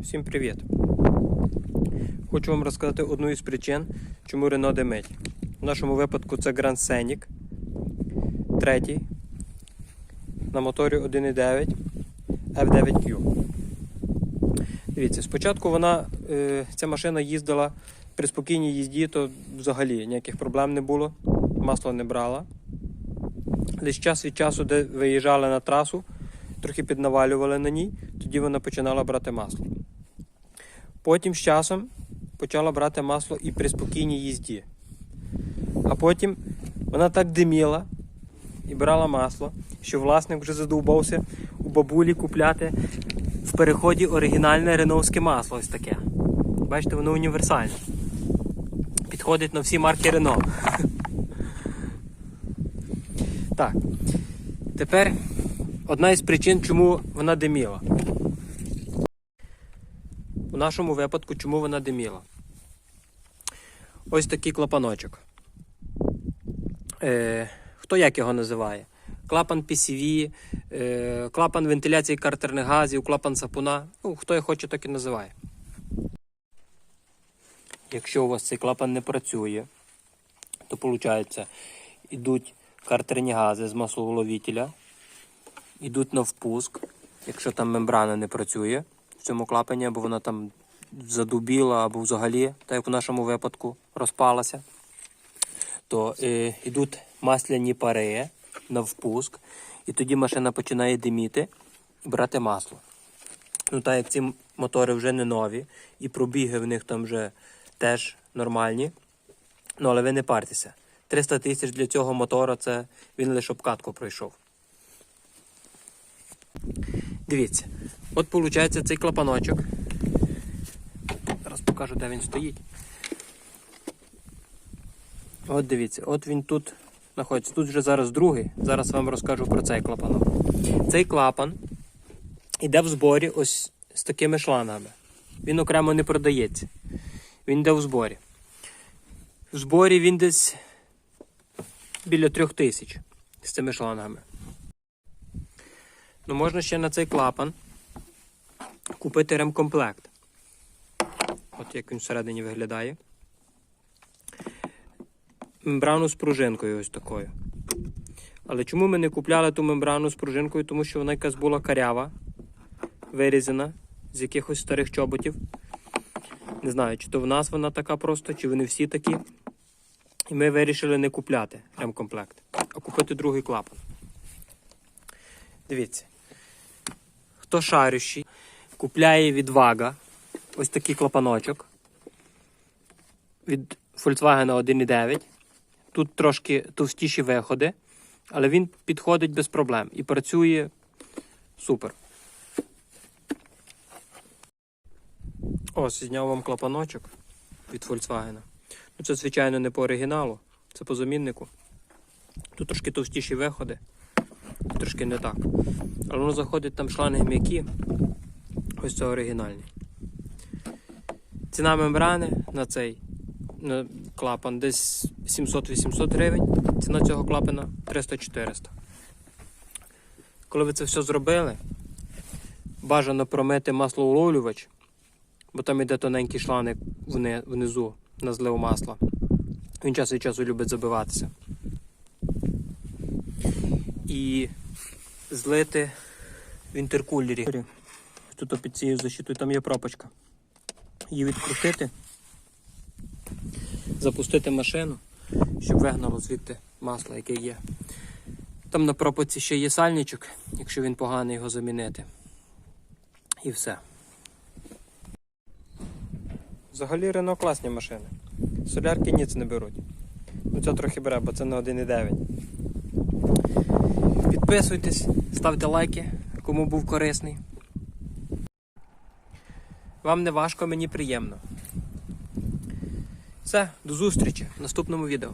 Всім привіт! Хочу вам розказати одну із причин, чому Рено димить. В нашому випадку це Grand Scenic, третій, на моторі 1.9 F9Q. Дивіться, спочатку вона, е, ця машина їздила при спокійній їзді, то взагалі ніяких проблем не було, масло не брала. Лише час від часу, де виїжджали на трасу, трохи піднавалювали на ній, тоді вона починала брати масло. Потім з часом почала брати масло і при спокійній їзді. А потім вона так диміла і брала масло, що власник вже задовбався у бабулі купляти в переході оригінальне реновське масло. Ось таке. Бачите, воно універсальне. Підходить на всі марки Рено. Так. Тепер одна із причин, чому вона диміла. У нашому випадку, чому вона диміла? Ось такий клапаночок. Е, хто як його називає? Клапан PCV, е, клапан вентиляції картерних газів, клапан сапуна. Ну, хто як хоче, так і називає. Якщо у вас цей клапан не працює, то виходить, йдуть картерні гази з масловоловителя, йдуть на впуск, якщо там мембрана не працює цьому клапані, або вона там задубіла, або взагалі, так як в нашому випадку, розпалася, то е, йдуть масляні пари на впуск, і тоді машина починає диміти і брати масло. Ну, так як ці мотори вже не нові, і пробіги в них там вже теж нормальні. Ну, але ви не партеся. 300 тисяч для цього мотора це він лише обкатку пройшов. Дивіться, от виходить цей клапаночок. Зараз покажу, де він стоїть. От дивіться, от він тут знаходиться. Тут вже зараз другий. Зараз вам розкажу про цей клапанок. Цей клапан іде в зборі ось з такими шлангами. Він окремо не продається. Він йде в зборі. В зборі він десь біля трьох тисяч з цими шлангами. Ну, можна ще на цей клапан купити ремкомплект. От як він всередині виглядає. Мембрану з пружинкою ось такою. Але чому ми не купляли ту мембрану з пружинкою? Тому що вона якась була карява, вирізана з якихось старих чоботів. Не знаю, чи то в нас вона така просто, чи вони всі такі. І ми вирішили не купляти ремкомплект, а купити другий клапан. Дивіться. Хто шарющий, купляє від Вага ось такий клапаночок від Volkswagen 1.9. Тут трошки товстіші виходи, але він підходить без проблем і працює супер. Ось, зняв вам клапаночок від Volkswagen. Ну, це, звичайно, не по оригіналу, це по заміннику. Тут трошки товстіші виходи, трошки не так. Але воно заходить там шланги м'які. Ось це оригінальні. Ціна мембрани на цей на клапан десь 700-800 гривень. Ціна цього клапана 300-400. Коли ви це все зробили, бажано промити маслоуловлювач, бо там йде тоненький шланг вни- внизу на злив масла. Він час від часу любить забиватися. І злити в інтеркулері. Тут під цією защитою там є пропочка. Її відкрутити, запустити машину, щоб вигнало звідти масло, яке є. Там на пропоці ще є сальничок, якщо він поганий його замінити. І все. Взагалі Рено класні машини. Солярки ніц не беруть. Ну це трохи бере, бо це на 1,9. Підписуйтесь, ставте лайки, кому був корисний. Вам не важко, мені приємно. Все, до зустрічі в наступному відео.